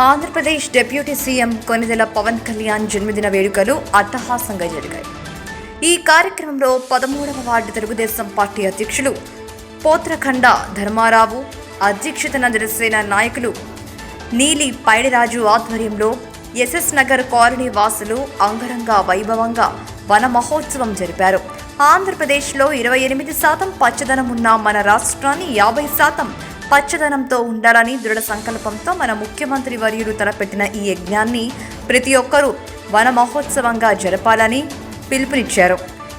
Andhra Pradesh deputy CM Konidela Pawan Kalyan జన్మదిన వేడుకలు అట్టహాసంగా జరిగాయి. ఈ కార్యక్రమంలో పదమూడవ వార్డు తెలుగుదేశం పార్టీ అధ్యక్షులు పోత్రఖండ ధర్మారావు అధ్యక్షతన జనసేన నాయకులు నీలి పైడిరాజు ఆధ్వర్యంలో ఎస్ఎస్ నగర్ కాలనీ వాసులు అంగరంగ వైభవంగా వన మహోత్సవం జరిపారు. ఆంధ్రప్రదేశ్లో ఇరవై ఎనిమిది శాతం పచ్చదనం ఉన్న మన రాష్ట్రాన్ని యాభై శాతం పచ్చదనంతో ఉండాలని దృఢ సంకల్పంతో మన ముఖ్యమంత్రి వర్యులు తలపెట్టిన ఈ యజ్ఞాన్ని ప్రతి ఒక్కరూ వన మహోత్సవంగా జరపాలని పిలుపునిచ్చారు.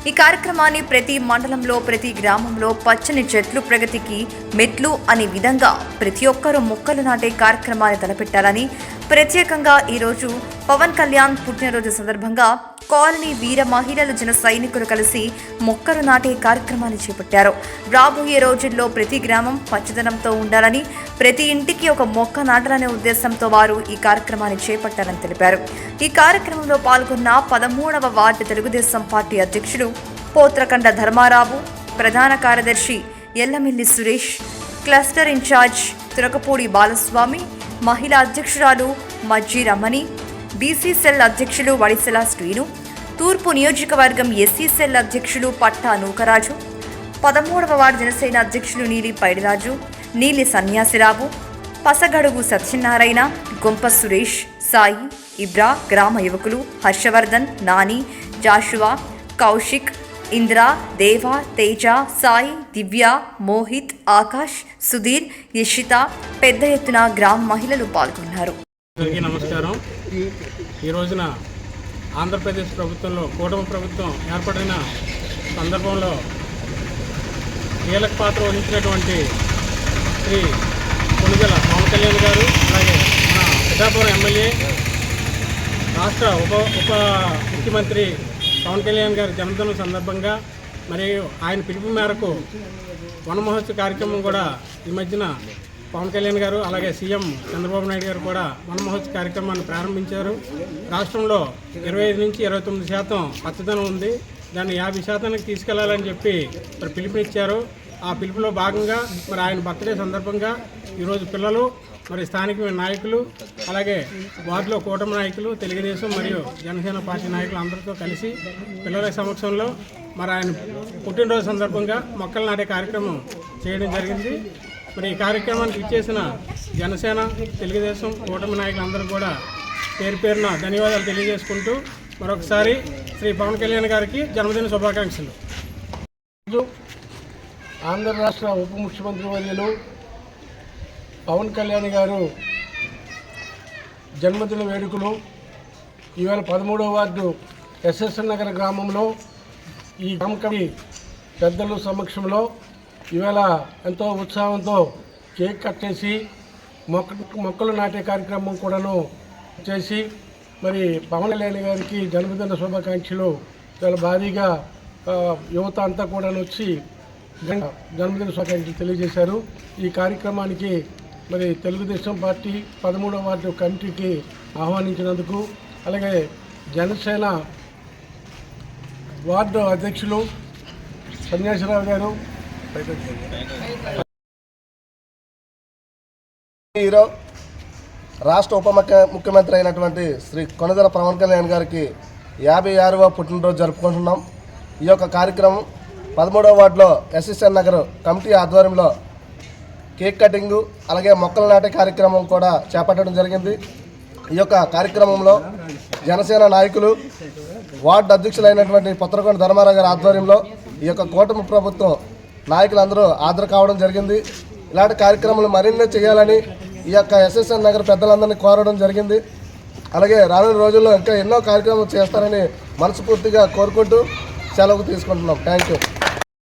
ఈ కార్యక్రమాన్ని ప్రతి మండలంలో ప్రతి గ్రామంలో పచ్చని చెట్లు ప్రగతికి మెట్లు అనే విధంగా ప్రతి ఒక్కరూ మొక్కలు నాటే కార్యక్రమాన్ని తలపెట్టాలని ప్రత్యేకంగా ఈరోజు పవన్ కళ్యాణ్ పుట్టినరోజు సందర్భంగా కాలనీ వీర మహిళలు జన సైనికులు కలిసి మొక్కలు నాటే కార్యక్రమాన్ని చేపట్టారు. రాబోయే రోజుల్లో ప్రతి గ్రామం పచ్చదనంతో ఉండాలని ప్రతి ఇంటికి ఒక మొక్క నాటాలనే ఉద్దేశంతో వారు ఈ కార్యక్రమాన్ని చేపట్టారని తెలిపారు. ఈ కార్యక్రమంలో పాల్గొన్న పదమూడవ వార్డు తెలుగుదేశం పార్టీ అధ్యక్షుడు పోత్రకండ ధర్మారావు ప్రధాన కార్యదర్శి ఎల్లమిల్లి సురేష్ క్లస్టర్ ఇన్ఛార్జ్ తురకపూడి బాలస్వామి మహిళా అధ్యక్షురాలు మజ్జి రమణి బీసీ సెల్ అధ్యక్షులు వడిసెల శ్రీను తూర్పు నియోజకవర్గం ఎస్సీ సెల్ అధ్యక్షులు పట్టా నూకరాజు పదమూడవ వార్డు జనసేన అధ్యక్షులు నీలి పైడిరాజు నీలి సన్యాసిరావు పసగడుగు సత్యనారాయణ గొంప సురేష్ సాయి ఇబ్రా గ్రామ యువకులు హర్షవర్ధన్ నాని జాషువా కౌశిక్ ఇంద్ర దేవ తేజ సాయి దివ్య మోహిత్ ఆకాష్ సుధీర్ యషిత పెద్ద ఎత్తున గ్రామ మహిళలు పాల్గొన్నారు. నమస్కారం. ఈ రోజున ఆంధ్రప్రదేశ్ ప్రభుత్వంలో కూటమి ప్రభుత్వం ఏర్పడిన సందర్భంలో కీలక పాత్ర వహించినటువంటి శ్రీ కొనుగల పవన్ కళ్యాణ్ గారు అలాగే మన పిఠాపురం ఎమ్మెల్యే రాష్ట్ర ఉప ఉప ముఖ్యమంత్రి పవన్ కళ్యాణ్ గారి జన్మదినం సందర్భంగా మరియు ఆయన పిలుపు మేరకు వనమహోత్సవ కార్యక్రమం కూడా ఈ మధ్యన పవన్ కళ్యాణ్ గారు అలాగే సీఎం చంద్రబాబు నాయుడు గారు కూడా వన మహోత్సవ కార్యక్రమాన్ని ప్రారంభించారు. రాష్ట్రంలో ఇరవై ఐదు నుంచి ఇరవై తొమ్మిది శాతం పచ్చదనం ఉంది. దాన్ని యాభై శాతానికి తీసుకెళ్ళాలని చెప్పి మరి పిలుపునిచ్చారు. ఆ పిలుపులో భాగంగా మరి ఆయన బర్త్డే సందర్భంగా ఈరోజు పిల్లలు మరి స్థానిక నాయకులు అలాగే వార్డులో కూటమి నాయకులు తెలుగుదేశం మరియు జనసేన పార్టీ నాయకులు అందరితో కలిసి పిల్లల సమక్షంలో మరి ఆయన పుట్టినరోజు సందర్భంగా మొక్కలు నాటే కార్యక్రమం చేయడం జరిగింది. మరి ఈ కార్యక్రమానికి ఇచ్చేసిన జనసేన తెలుగుదేశం కూటమి నాయకులందరూ కూడా పేరు పేరున ధన్యవాదాలు తెలియజేసుకుంటూ మరొకసారి శ్రీ పవన్ కళ్యాణ్ గారికి జన్మదిన శుభాకాంక్షలు. ఆంధ్ర రాష్ట్ర ఉప ముఖ్యమంత్రి వర్యులు పవన్ కళ్యాణ్ గారు జన్మదిన వేడుకలు ఈవేళ పదమూడవ వార్డు ఎస్ఎస్ఎన్ నగర్ గ్రామంలో ఈ గ్రామ కమిటీ పెద్దల సమక్షంలో ఈవేళ ఎంతో ఉత్సాహంతో కేక్ కట్ చేసి మొక్క మొక్కలు నాటే కార్యక్రమం కూడాను చేసి మరి పవన్ కళ్యాణ్ గారికి జన్మదిన శుభాకాంక్షలు. చాలా భారీగా యువత అంతా కూడా వచ్చి జన్మదిన శుభాకాంక్షలు తెలియజేశారు. ఈ కార్యక్రమానికి మరి తెలుగుదేశం పార్టీ పదమూడవ వార్డు కమిటీకి ఆహ్వానించినందుకు అలాగే జనసేన వార్డు అధ్యక్షులు సన్యాసరావు గారు హీరో రాష్ట్ర ఉప ముఖ్య- ముఖ్యమంత్రి అయినటువంటి శ్రీ కొనదల పవన్ కళ్యాణ్ గారికి యాభై ఆరవ పుట్టినరోజు జరుపుకుంటున్నాం. ఈ యొక్క కార్యక్రమం పదమూడవ వార్డులో ఎస్ఎస్ఎన్ నగర్ కమిటీ ఆధ్వర్యంలో కేక్ కటింగు అలాగే మొక్కలు నాటే కార్యక్రమం కూడా చేపట్టడం జరిగింది. ఈ యొక్క కార్యక్రమంలో జనసేన నాయకులు వార్డు అధ్యక్షులైనటువంటి పుత్రకొండ ధర్మారావు గారి ఆధ్వర్యంలో ఈ యొక్క కూటమి ప్రభుత్వం నాయకులందరూ హాజరు కావడం జరిగింది. ఇలాంటి కార్యక్రమాలు మరిన్ని చేయాలని ఈ యొక్క ఎస్ఎస్ఎన్ నగర్ పెద్దలందరినీ కోరడం జరిగింది. అలాగే రానున్న రోజుల్లో ఇంకా ఎన్నో కార్యక్రమాలు చేస్తారని మనస్ఫూర్తిగా కోరుకుంటూ సెలవు తీసుకుంటున్నాం. Thank you